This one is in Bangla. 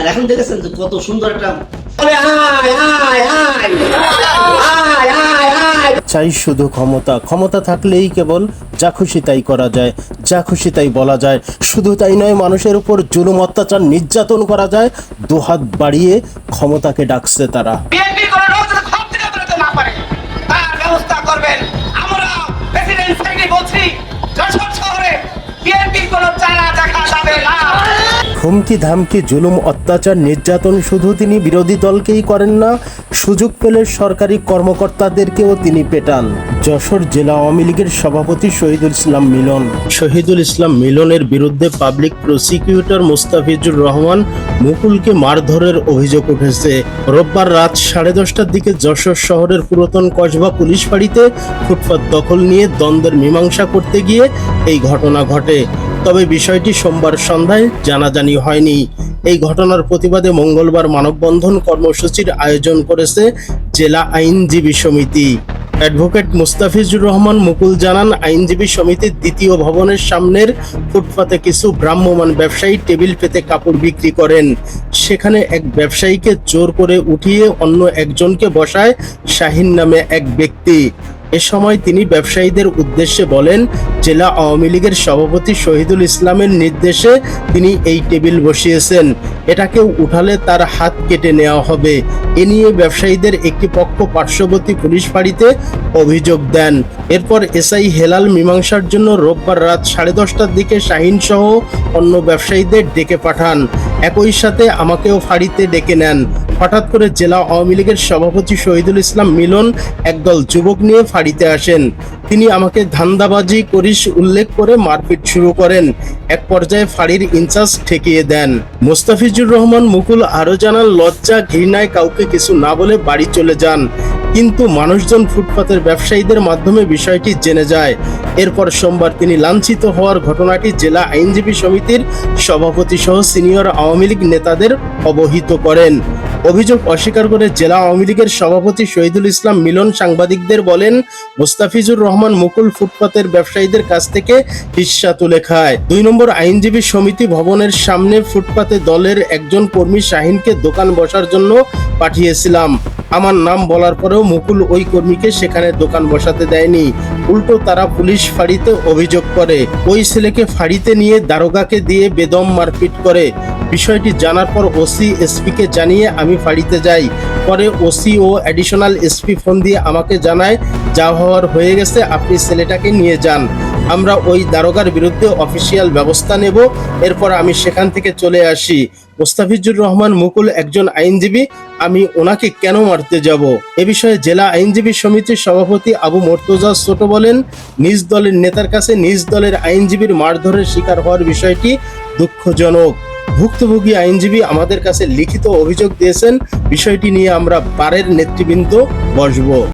আর এখন দেখেছেন যে কত সুন্দর একটা চাই শুধু ক্ষমতা ক্ষমতা থাকলেই কেবল যা খুশি তাই করা যায় যা খুশি তাই বলা যায়। শুধু তাই নয় মানুষের উপর জুলুম অত্যাচার নির্যাতন করা যায়। দুহাত বাড়িয়ে ক্ষমতাকে ডাকছে তারা। ব্যবস্থা করবেন। আমরা প্রেসিডেন্ট বলছি হুমকি ধামকি জুলুম, অত্যাচার, নির্যাতন শুধু তিনি বিরোধী দলকেই করেন না, সুযোগ পেলে সরকারি কর্মকর্তাদেরকেও তিনি পেটান। যশোর জেলা আওয়ামী লীগের সভাপতি শহীদুল ইসলাম মিলন। শহীদুল ইসলাম মিলনের বিরুদ্ধে পাবলিক প্রসিকিউটর মুস্তাফিজুর রহমান মুকুলকে মারধরের অভিযোগ উঠেছে। রোববার রাত সাড়ে দশটার দিকে যশোর শহরের পুরাতন কসবা পুলিশ ফাঁড়িতে ফুটপাত দখল নিয়ে দ্বন্দ্বের মীমাংসা করতে গিয়ে এই ঘটনা ঘটে। তবে বিষয়টি সোমবার সন্ধ্যায় জানাজানি হয়নি। এই ঘটনার প্রতিবাদে মঙ্গলবার মানববন্ধন কর্মসূচির আয়োজন করেছে জেলা আইনজীবী সমিতি। অ্যাডভোকেট মুস্তাফিজুর রহমান মুকুল জানান, আইনজীবী সমিতির দ্বিতীয় ভবনের সামনের ফুটপাতে কিছু ভ্রাম্যমাণ ব্যবসায়ী টেবিল পেতে কাপড় বিক্রি করেন। সেখানে এক ব্যবসায়ীকে জোর করে উঠিয়ে অন্য একজনকে বসায় শাহিন নামে এক ব্যক্তি। এ সময় তিনি ব্যবসায়ীদের উদ্দেশ্যে বলেন জেলা আওয়ামী লীগের সভাপতি শহীদুল ইসলামের নির্দেশে তিনি এই টেবিল বসিয়েছেন। এটাকে উঠালে তার হাত কেটে নেওয়া হবে। এ নিয়ে ব্যবসায়ীদের একটি পক্ষ পার্শ্ববর্তী পুলিশ ফাঁড়িতে অভিযোগ দেন। এরপর এসআই হেলাল মীমাংসার জন্য রোববার রাত সাড়ে দশটার দিকে শাহিন সহ অন্য ব্যবসায়ীদের ডেকে পাঠান। একই সাথে আমাকেও ফাঁড়িতে ডেকে নেন। হঠাৎ করে জেলা আওয়ামী লীগের সভাপতি শহীদুল ইসলাম মিলন একদল যুবক নিয়ে ফাঁড়িতে আসেন। তিনি আমাকে ধান্দাবাজি করিস উল্লেখ করে মারপিট শুরু করেন। এক পর্যায়ে ফাঁড়ির ইনচার্জ ঠেকিয়ে দেন। মোস্তাফিজুর রহমান মুকুল আরও জানান, লজ্জা, ঘৃণায় কাউকে কিছু না বলে বাড়ি চলে যান। কিন্তু মানুষজন ফুটপাতের ব্যবসায়ীদের মাধ্যমে বিষয়টি জেনে যায়। এরপর সোমবার তিনি লাঞ্ছিত হওয়ার ঘটনাটি জেলা আইনজীবী সমিতির সভাপতি সহ সিনিয়র আওয়ামী লীগ নেতাদের অবহিত করেন। অভিযোগ অস্বীকার করে জেলা আওয়ামী লীগের সভাপতি শহীদুল ইসলাম মিলন সাংবাদিকদের বলেন, মোস্তাফিজুর রহমান মুকুল ফুটপাতের ব্যবসায়ীদের কাছ থেকে হিস্সা তুলে খায়। দুই নম্বর আইনজীবী সমিতি ভবনের সামনে ফুটপাতে দলের একজন কর্মী শাহিনকে দোকান বসার জন্য পাঠিয়েছিলাম। আমার নাম বলার পরেও মুকুল ওই কর্মীকে সেখানে দোকান বসাতে দেয়নি। উল্টো তারা পুলিশ ফাঁড়িতে অভিযোগ করে। ওই ছেলেকে ফাঁড়িতে নিয়ে দারোগাকে দিয়ে বেদম মারপিট করে। বিষয়টি জানার পর ওসি এসপিকে জানিয়ে, আমি ফাঁড়িতে যাই। পরে ওসি ও অ্যাডিশনাল এসপি ফোন দিয়ে আমাকে জানায়, যা হওয়ার হয়ে গেছে, আপনি ছেলেটাকে নিয়ে যান। আমরা ওই দারোগার বিরুদ্ধে অফিসিয়াল ব্যবস্থা নেব। এরপর আমি সেখান থেকে চলে আসি। মোস্তাফিজুর রহমান মুকুল একজন আইনজীবী, আমি ওনাকে কেন মারতে যাব? এ বিষয়ে জেলা আইনজীবী সমিতির সভাপতি আবু মর্তজা ছোট বলেন, নিজ দলের নেতার কাছে নিজ দলের আইনজীবীর মারধরের শিকার হওয়ার বিষয়টি দুঃখজনক। ভুক্তভোগী আইনজীবী আমাদের কাছে লিখিত অভিযোগ দিয়েছেন, বিষয়টি নিয়ে আমরা বারের নেতৃবৃন্দ বসবো।